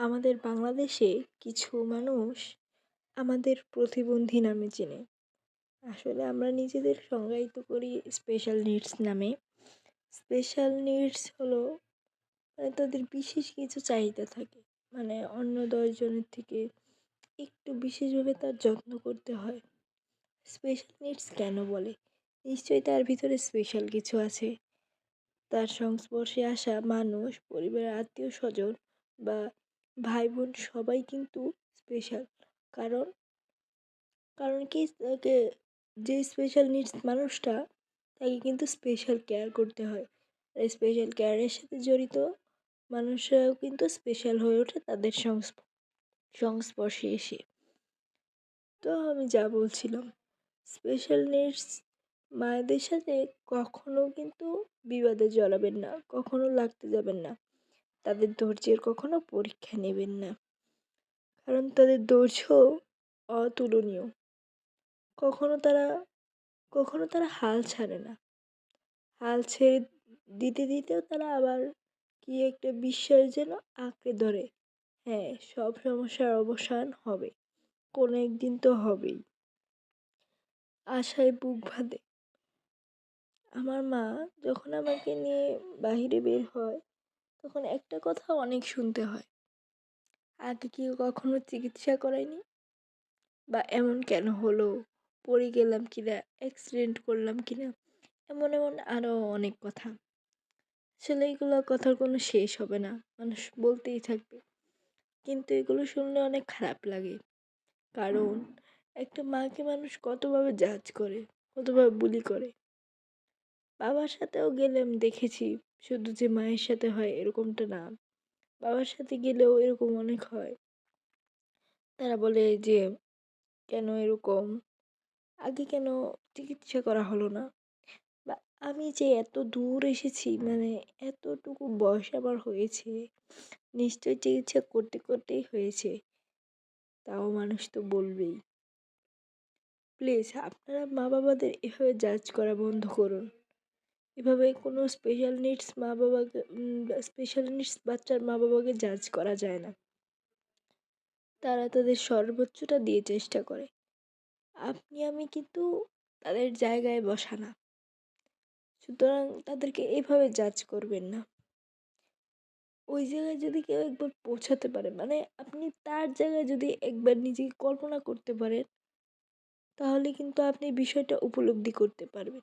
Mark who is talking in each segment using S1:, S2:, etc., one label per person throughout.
S1: আমাদের বাংলাদেশে কিছু মানুষ আমাদের প্রতিবন্ধী নামে চেনে। আসলে আমরা নিজেদের সংজ্ঞায়িত করি স্পেশাল নিডস নামে। স্পেশাল নিডস হলো মানে তাদের বিশেষ কিছু চাহিদা থাকে। মানে অন্য দশজনের থেকে একটু বিশেষভাবে তার যত্ন করতে হয়। স্পেশাল নিডস কেন বলে? নিশ্চয়ই তার ভিতরে স্পেশাল কিছু আছে। তার সংস্পর্শে আসা মানুষ, পরিবারের আত্মীয় স্বজন বা ভাই বোন সবাই কিন্তু স্পেশাল কারণ কারণ কি তাকে যে স্পেশাল নিডস মানুষটা, তাকে কিন্তু স্পেশাল কেয়ার করতে হয়। আর স্পেশাল কেয়ারের সাথে জড়িত মানুষরাও কিন্তু স্পেশাল হয়ে ওঠে তাদের সংস্পর্শে এসে। তো আমি যা বলছিলাম স্পেশাল নিডস মায়েদের সাথে কখনো কিন্তু বিবাদে জড়াবেন না, কখনো লাগতে যাবেন না। তাদের ধৈর্যের কখনো পরীক্ষা নেবেন না। কারণ তাদের ধৈর্য অতুলনীয়। কখনো তারা কখনো তারা হাল ছাড়ে না। হাল ছেড়ে দিতে, দিতেও তারা আবার কি একটা বিশ্বাস যেন আঁকড়ে ধরে। হ্যাঁ সব সমস্যার অবসান হবে। কোনো একদিন তো হবেই। আশায় বুক বাঁধে। আমার মা যখন আমাকে নিয়ে বাহিরে বের হয় তখন একটা কথা অনেক শুনতে হয়। আগে কি কখনো চিকিৎসা করায়নি? বা এমন কেন হলো? পড়ে গেলাম কি না অ্যাক্সিডেন্ট করলাম কি না এমন এমন আরও অনেক কথা। আসলে এগুলো কথার কোনো শেষ হবে না। মানুষ বলতেই থাকবে। কিন্তু এগুলো শুনলে অনেক খারাপ লাগে। কারণ একটা মাকে মানুষ কতভাবে জাজ করে? কতভাবে বুলি করে? বাবার সাথেও গেলে আমি দেখেছি। শুধু যে মায়ের সাথে হয় এরকমটা না। বাবার সাথে গেলেও এরকম অনেক হয়। তারা বলে যে, কেন এরকম? আগে কেন চিকিৎসা করা হলো না? বা, আমি যে এত দূর এসেছি মানে এতটুকু বয়স আমার হয়েছে, নিশ্চয়ই চিকিৎসা করতে করতেই হয়েছে। তাও মানুষ তো বলবেই। প্লিজ, আপনারা মা বাবাদের এভাবে জাজ করা বন্ধ করুন। এভাবে কোনো স্পেশাল নিডস মা বাবাকে স্পেশাল নিডস বাচ্চার মা বাবাকে জাজ করা যায় না। তারা তাদের সর্বোচ্চটা দিয়ে চেষ্টা করে। আপনি, আমি কিন্তু তাদের জায়গায় বসা না। সুতরাং তাদেরকে এভাবে জাজ করবেন না। ওই জায়গায় যদি কেউ একবার পৌঁছাতে পারে মানে আপনি তার জায়গায় যদি একবার নিজেকে কল্পনা করতে পারেন, তাহলে কিন্তু আপনি বিষয়টা উপলব্ধি করতে পারবেন।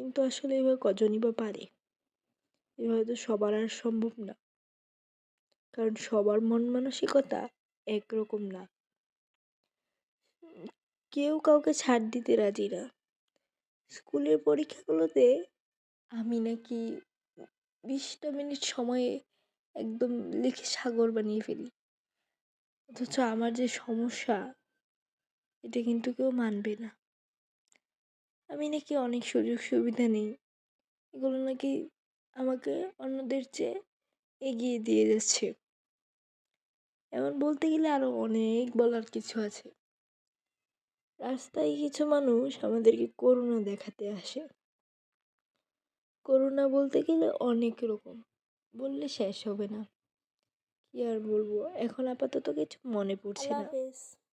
S1: কিন্তু আসলে এভাবে কজনই বা পারে। এভাবে তো সবার আর সম্ভব না। কারণ সবার মন মানসিকতা একরকম না। কেউ কাউকে ছাড় দিতে রাজি না। স্কুলের পরীক্ষাগুলোতে আমি নাকি বিশটা মিনিট সময়ে একদম লিখে সাগর বানিয়ে ফেলি। অথচ আমার যে সমস্যা, এটা কিন্তু কেউ মানবে না। আমি নাকি অনেক সুযোগ সুবিধা নেই। এগুলো নাকি আমাকে অন্যদের চেয়ে এগিয়ে দিয়ে যাচ্ছে। এমন বলতে গেলে আরও অনেক বলার কিছু আছে। রাস্তায় কিছু মানুষ আমাদেরকে করুণা দেখাতে আসে। করুণা বলতে গেলে অনেক রকম। বললে শেষ হবে না। কি আর বলব? এখন আপাতত কিছু মনে পড়ছে না।